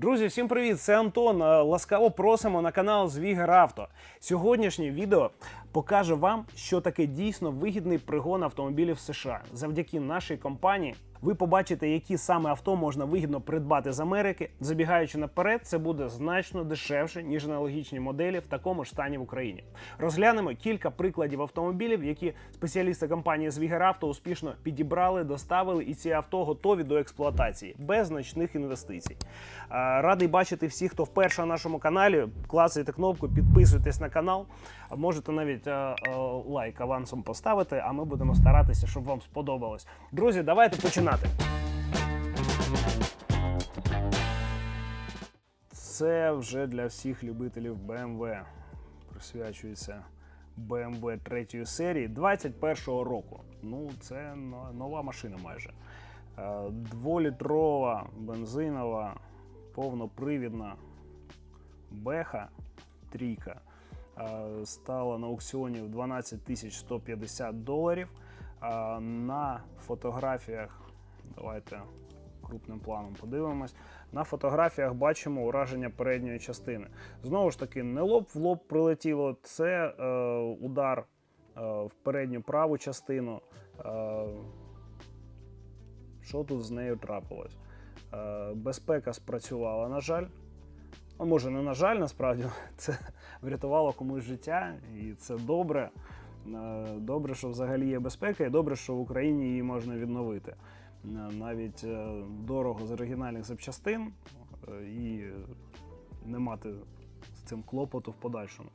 Друзі, всім привіт! Це Антон. Е, Ласкаво просимо на канал Звігер Авто. Сьогоднішнє відео покаже вам, що таке дійсно вигідний пригон автомобілів США. Завдяки нашій компанії ви побачите, які саме авто можна вигідно придбати з Америки. Забігаючи наперед, це буде значно дешевше, ніж аналогічні моделі в такому ж стані в Україні. Розглянемо кілька прикладів автомобілів, які спеціалісти компанії Звігер Авто успішно підібрали, доставили, і ці авто готові до експлуатації без значних інвестицій. Радий бачити всіх, хто вперше на нашому каналі. Клацайте кнопку, підписуйтесь на канал. Можете навіть е, е, лайк авансом поставити, а ми будемо старатися, щоб вам сподобалось. Друзі, давайте починати. Це вже для всіх любителів BMW. Присвячується BMW третьої серії 21-го року. Ну, це нова машина майже. Е, Дволітрова бензинова, повнопривідна беха трійка е, стала на аукціоні в 12 150 доларів. Е, На фотографіях, давайте крупним планом подивимось. На фотографіях бачимо ураження передньої частини. Знову ж таки, не лоб в лоб прилетіло, це е, удар е, в передню праву частину. Е, що тут з нею трапилось? Е, безпека спрацювала, на жаль. Ну, може, не на жаль, насправді, це врятувало комусь життя, і це добре. Е, Добре, що взагалі є безпека, і добре, що в Україні її можна відновити. Е, Навіть е, дорого з оригінальних запчастин е, і не мати з цим клопоту в подальшому.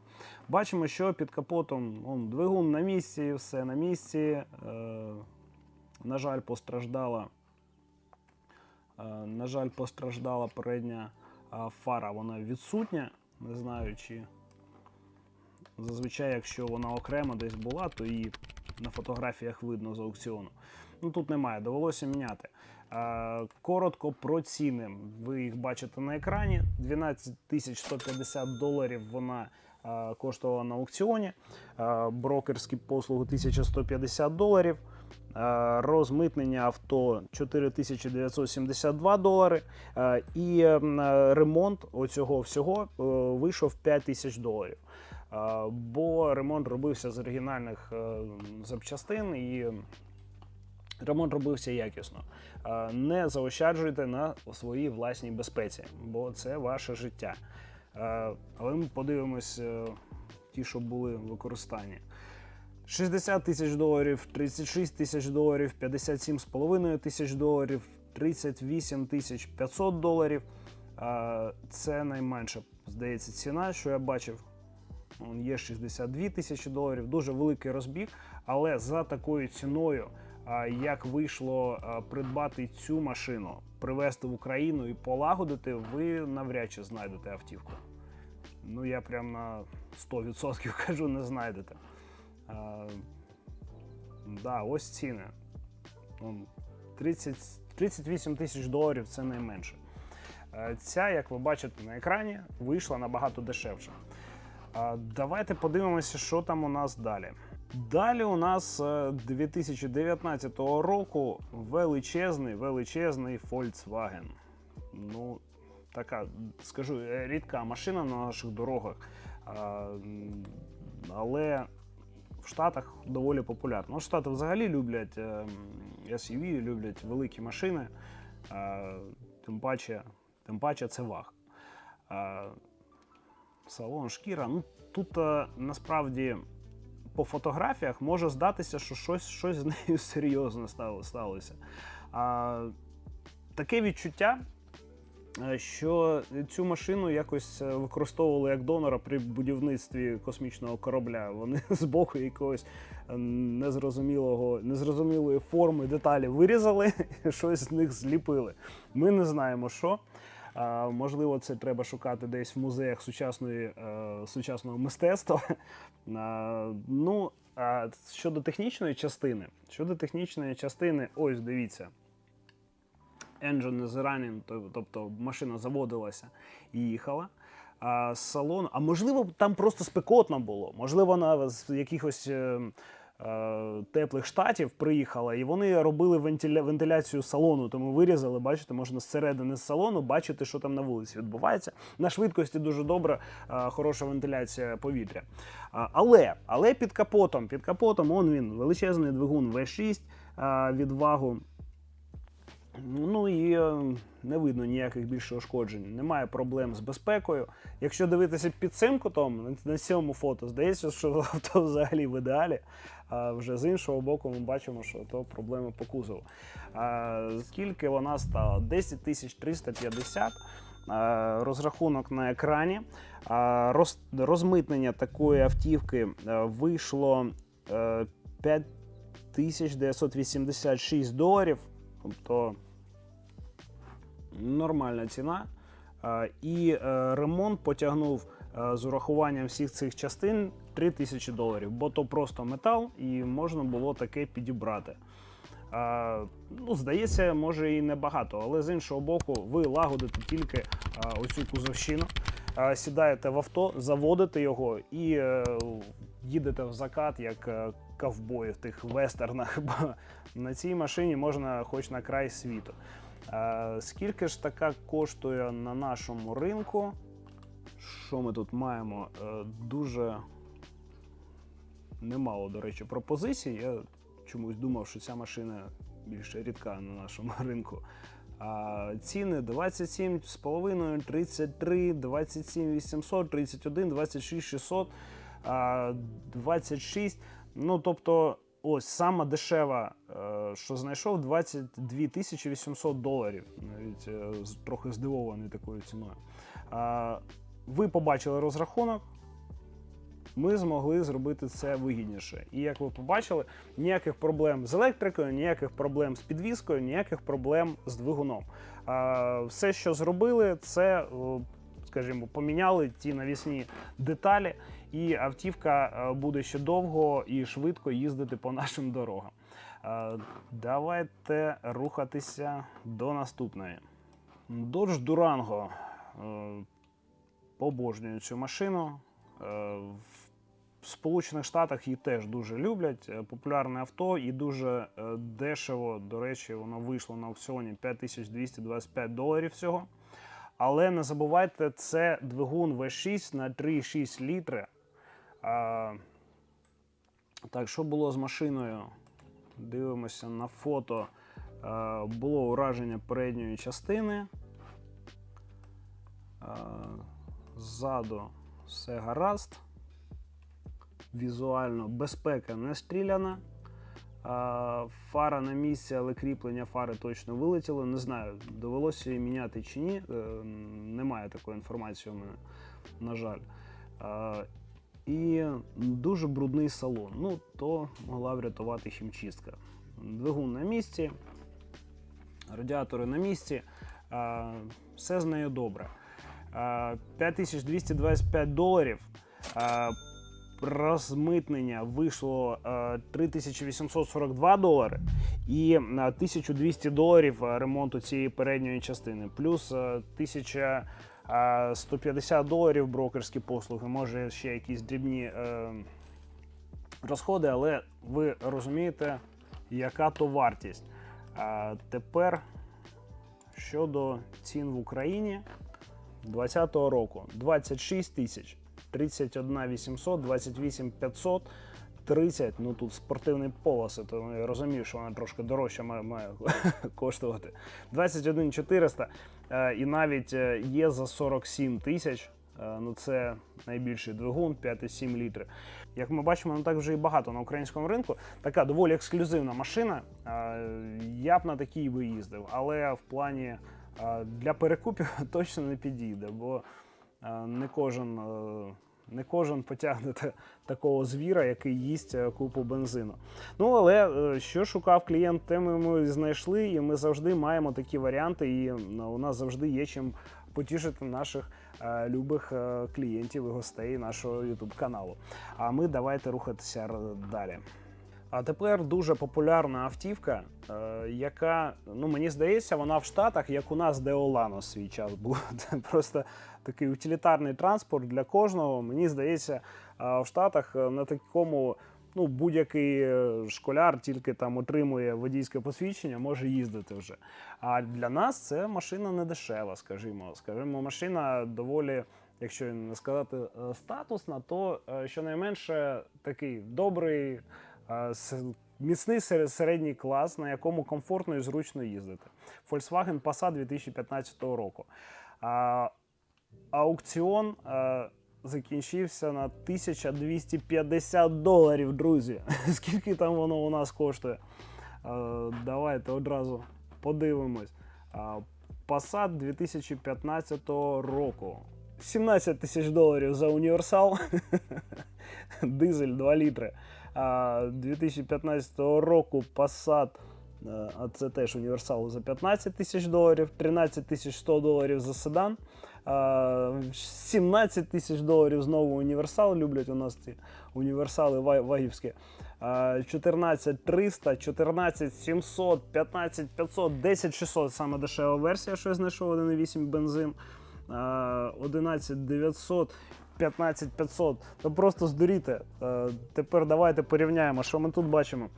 Бачимо, що під капотом он, двигун на місці, все на місці. На жаль, постраждала. На жаль, постраждала передня фара, вона відсутня. Не знаю, чи зазвичай, якщо вона окремо десь була, то її на фотографіях видно з аукціону. Ну тут немає, довелося міняти. Е, Коротко про ціни. Ви їх бачите на екрані. 12 150 доларів вона е, коштувала на аукціоні. Е, Брокерські послуги 1150 доларів. Розмитнення авто 4972 долари. І ремонт оцього всього вийшов 5 тисяч доларів. Бо ремонт робився з оригінальних запчастин і ремонт робився якісно. Е, Не заощаджуйте на своїй власній безпеці, бо це ваше життя. Е, Але ми подивимось е, ті, що були в використанні. 60 тисяч доларів, 36 тисяч доларів, 57,5 тисяч доларів, 38 тисяч 500 доларів. Це найменша, здається, ціна, що я бачив. Є 62 тисячі доларів, дуже великий розбіг, але за такою ціною, як вийшло придбати цю машину, привезти в Україну і полагодити, ви навряд чи знайдете автівку. Ну, я прям на 100% кажу, не знайдете. А, да, ось ціни. Он 30, 38 тисяч доларів це найменше. Е, Ця, як ви бачите на екрані, вийшла набагато дешевше. Давайте подивимося, що там у нас далі. Далі у нас е, 2019 року величезний, величезний Volkswagen. Ну, така, скажу, е, рідка машина на наших дорогах. Але в Штатах доволі популярно. Ну, Штати взагалі люблять е, SUV, люблять великі машини. е, Тим паче, тим паче це ваг. Е, Салон шкіра. Ну, тут е, насправді по фотографіях може здатися, що щось, щось з нею серйозне стало- сталося. А, таке відчуття, е, що цю машину якось е, використовували як донора при будівництві космічного корабля. Вони з боку якогось е, незрозумілого, незрозумілої форми деталі вирізали, щось з них зліпили. Ми не знаємо, що. Можливо, це треба шукати десь в музеях сучасної, е, сучасного мистецтва. Ну, а щодо технічної частини, щодо технічної частини, ось дивіться. Engine is running, тобто машина заводилася і їхала. А салон, а можливо, там просто спекотно було. Можливо, на якихось е, теплих штатів приїхала, і вони робили вентиля... вентиляцію салону. Тому вирізали, бачите, можна зсередини з салону бачити, що там на вулиці відбувається. На швидкості дуже добра, е, хороша вентиляція повітря. Але, але під капотом, під капотом, он він, величезний двигун V6 відвагу. від вагу. Ну і е, не видно ніяких більше ушкоджень. Немає проблем з безпекою. Якщо дивитися під цим кутом, на- цьому фото, здається, що авто взагалі в ідеалі. А вже з іншого боку, ми бачимо, що то проблеми по кузову. А, скільки вона стала? 10 тисяч 350. Розрахунок на екрані. Роз, розмитнення такої автівки е, вийшло е, 5986 доларів. Тобто нормальна ціна. Е, І е, ремонт потягнув е, з урахуванням всіх цих частин 3 тисячі доларів, бо то просто метал, і можна було таке підібрати. Ну, здається, може і небагато, але з іншого боку, ви лагодите тільки оцю кузовщину, сідаєте в авто, заводите його і е, їдете в закат, як е, ковбої в тих вестернах. Бо на цій машині можна хоч на край світу. Е, Скільки ж така коштує на нашому ринку? Що ми тут маємо? Е, Дуже немало, до речі, пропозицій. Я чомусь думав, що ця машина більше рідка на нашому ринку. Ціни 27,5, 33, 27 800, 31, 26 600, а, 26. Ну, тобто, ось сама дешева, е, що знайшов, 22 тисячі 800 доларів. Навіть е, трохи здивований такою ціною. Ви побачили розрахунок. Ми змогли зробити це вигідніше. І як ви побачили, ніяких проблем з електрикою, ніяких проблем з підвіскою, ніяких проблем з двигуном. Все, що зробили, це, скажімо, поміняли ті навісні деталі, і автівка е, буде ще довго і швидко їздити по нашим дорогам. Е, Давайте рухатися до наступної. Dodge Durango. Е, Побожнюю цю машину. Е, В Сполучених Штатах її теж дуже люблять. Е, Популярне авто і дуже е, дешево. До речі, воно вийшло на аукціоні 5225 доларів всього. Але не забувайте, це двигун V6 на 3,6 літри. А, так, що було з машиною? Дивимося на фото. А, було ураження передньої частини. А, ззаду все гаразд. Візуально безпека не стріляна. Фара на місці, але кріплення фари точно вилетіло. Не знаю, довелося її міняти чи ні. Е, Немає такої інформації у мене, на жаль. І дуже брудний салон. Ну, то могла врятувати хімчистка. Двигун на місці, радіатори на місці. Все з нею добре. А, 5225 доларів. Розмитнення вийшло е, 3842 долари і е, 1200 доларів е, ремонту цієї передньої частини, плюс е, 1150 доларів брокерські послуги, може ще якісь дрібні е, розходи, але ви розумієте, яка то вартість. Тепер щодо цін в Україні 2020 року 26 тисяч. 31 800, 28 500, 30, ну тут спортивний полоси, то я розумію, що вона трошки дорожче має, має коштувати. 21 400 е, і навіть е, є за 47 тисяч. Е, Ну, це найбільший двигун 5,7 літри. Як ми бачимо, не так вже і багато на українському ринку. Така доволі ексклюзивна машина. Я б на такій би їздив, але в плані для перекупів точно не підійде, бо не кожен. е, Не кожен потягне такого звіра, який їсть е, купу бензину. Ну але е, що шукав клієнт, те ми, знайшли, і ми завжди маємо такі варіанти, і у нас завжди є чим потішити наших е, любих е, клієнтів і гостей нашого youtube каналу. А ми давайте рухатися далі. А тепер дуже популярна автівка, е, яка, ну мені здається, вона в Штатах, як у нас Деолано свій час був. Це просто такий утилітарний транспорт для кожного. Мені здається, е, в Штатах е, на такому ну, будь-який школяр тільки там отримує водійське посвідчення, може їздити вже. А для нас це машина не дешева, скажімо. Скажімо, машина доволі, якщо не сказати статусна, то щонайменше такий добрий, міцний середній клас, на якому комфортно і зручно їздити. Volkswagen Passat 2015 року. Аукціон е, закінчився на 1250 доларів, друзі. Скільки там воно у нас коштує? Е, давайте одразу подивимось. Passat 2015 року. 17 тисяч доларів за універсал. Дизель 2 літри. А, 2015 року Passat, е, а це теж універсал за 15 тисяч доларів, 13 тисяч 100 доларів за седан. 17 тисяч доларів знову універсал. Люблять у нас ці універсали ва- вагівські. А, 14 300, 14 700, 15 500, 10 600 саме дешева версія, що я знайшов 1,8 бензин. А, 11 900, 15 500. То просто здуріте. Е, Тепер давайте порівняємо, що ми тут бачимо.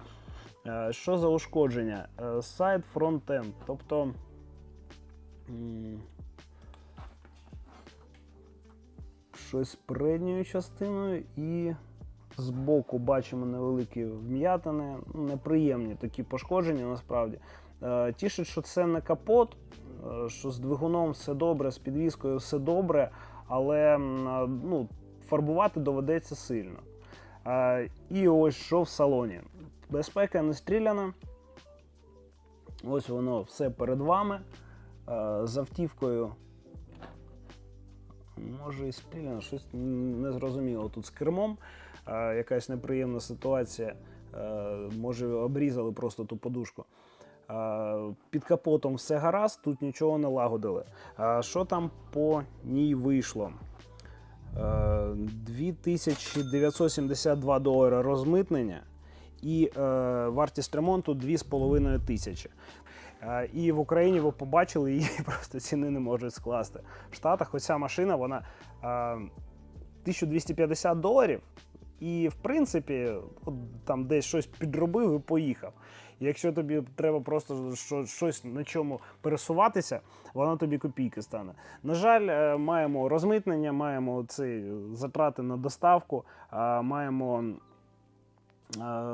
Е, Що за ушкодження? Е, Сайт фронтенд. Тобто. Щось передньою частиною і збоку бачимо невеликі вм'ятини. Ну, Неприємні такі пошкодження насправді. Тішить, що це не капот, що з двигуном все добре, з підвіскою все добре, але ну, фарбувати доведеться сильно. І ось що в салоні. Безпека не стріляна. Ось воно все перед вами. З автівкою. Може і стріляно, щось не зрозуміло тут з кермом. Якась неприємна ситуація. Може, обрізали просто ту подушку. Е, Під капотом все гаразд, тут нічого не лагодили. Що там по ній вийшло? Е, 2972 долари розмитнення і е, вартість ремонту 2500 тисячі. Е, І в Україні ви побачили, її просто ціни не можуть скласти. В Штатах оця машина, вона е, 1250 доларів. І в принципі, от там десь щось підробив і поїхав. Якщо тобі треба просто щось на чому пересуватися, вона тобі копійки стане. На жаль, е, маємо розмитнення, маємо ці затрати на доставку, а, маємо е,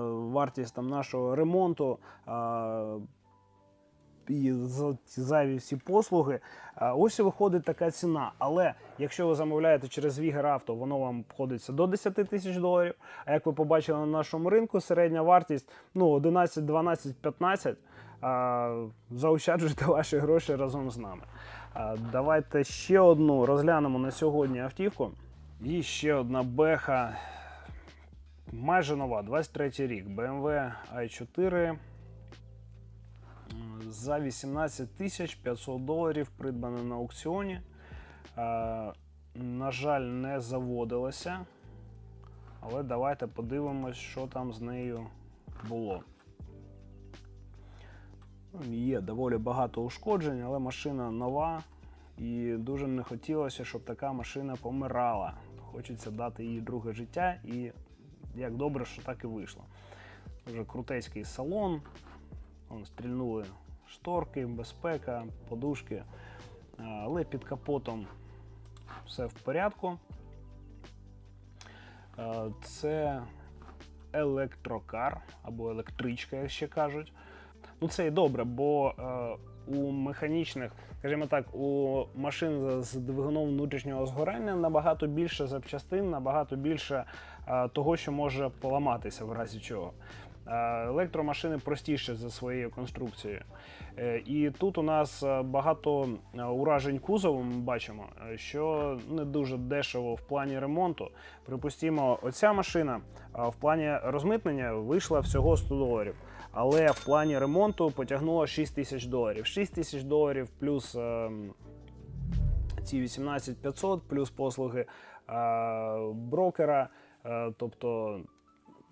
вартість там нашого ремонту. І зайві всі послуги. Ось виходить така ціна. Але якщо ви замовляєте через Вігер Авто, воно вам обходиться до 10 тисяч доларів. А як ви побачили на нашому ринку, середня вартість ну, 11, 12, 15. А, Заощаджуйте ваші гроші разом з нами. Давайте ще одну розглянемо на сьогодні автівку. І ще одна беха. Майже нова, 23 рік. BMW i4 за 18 тисяч 500 доларів придбана на аукціоні. Е, на жаль, не заводилася. Але давайте подивимось, що там з нею було. Ну, Є доволі багато ушкоджень, але машина нова. І дуже не хотілося, щоб така машина помирала. Хочеться дати їй друге життя, і як добре, що так і вийшло. Дуже крутецький салон. Вон, стрільнули шторки, безпека, подушки. Але під капотом все в порядку. Це електрокар або електричка, як ще кажуть. Ну це і добре, бо е, у механічних, скажімо так, у машин з двигуном внутрішнього згорання набагато більше запчастин, набагато більше е, того, що може поламатися в разі чого. Е, Електромашини простіші за своєю конструкцією. Е, І тут у нас е, багато е, уражень кузову. Ми бачимо, що не дуже дешево в плані ремонту. Припустімо, оця машина в плані розмитнення вийшла всього 100 доларів. Але в плані ремонту потягнула 6 тисяч доларів. 6 тисяч доларів плюс е, ці 18500, плюс послуги е, брокера. Е, тобто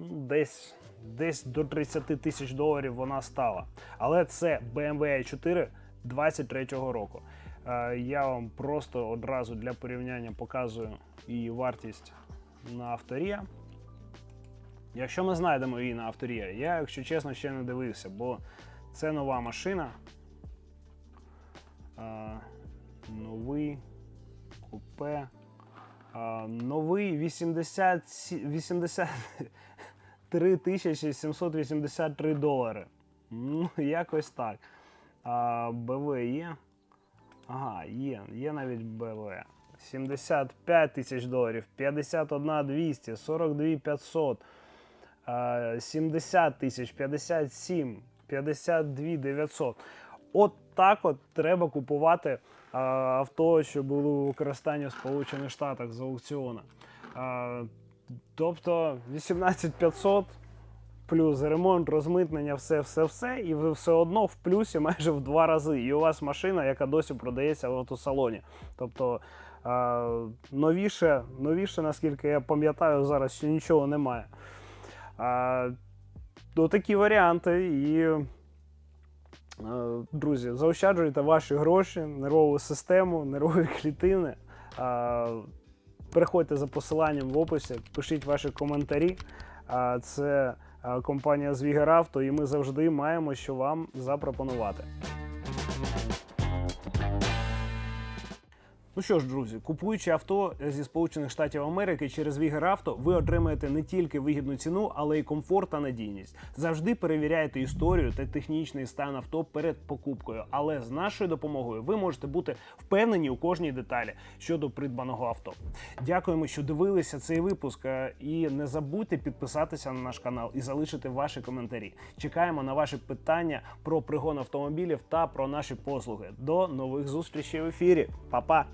десь десь до 30 тисяч доларів вона стала. Але це BMW i 4 23-го року. Е, я вам просто одразу для порівняння показую її вартість на авторія. Якщо ми знайдемо її на авторія, я, якщо чесно, ще не дивився, бо це нова машина. Е, новий купе. Е, новий 80, 80, 3783 долари. Ну, якось так. А, БВ є. Ага, є, є навіть БВ. 75 тисяч доларів, 51 200, 42 500, 70 тисяч, 57, 52 900. От так от треба купувати авто, що було у використанні в Сполучених Штатах за аукціони. Тобто 18 500 плюс ремонт, розмитнення, все, все, все, і ви все одно в плюсі майже в два рази. І у вас машина, яка досі продається в автосалоні. Тобто новіше, новіше, наскільки я пам'ятаю, зараз ще нічого немає. То такі варіанти. І, друзі, заощаджуйте ваші гроші, нервову систему, нервові клітини. Переходьте за посиланням в описі, пишіть ваші коментарі. Це компанія Звігер Авто, і ми завжди маємо що вам запропонувати. Ну що ж, друзі, купуючи авто зі Сполучених Штатів Америки через Вігер Авто, ви отримаєте не тільки вигідну ціну, але й комфорт та надійність. Завжди перевіряйте історію та технічний стан авто перед покупкою. Але з нашою допомогою ви можете бути впевнені у кожній деталі щодо придбаного авто. Дякуємо, що дивилися цей випуск. е, І не забудьте підписатися на наш канал і залишити ваші коментарі. Чекаємо на ваші питання про пригон автомобілів та про наші послуги. До нових зустрічей в ефірі. Па-па!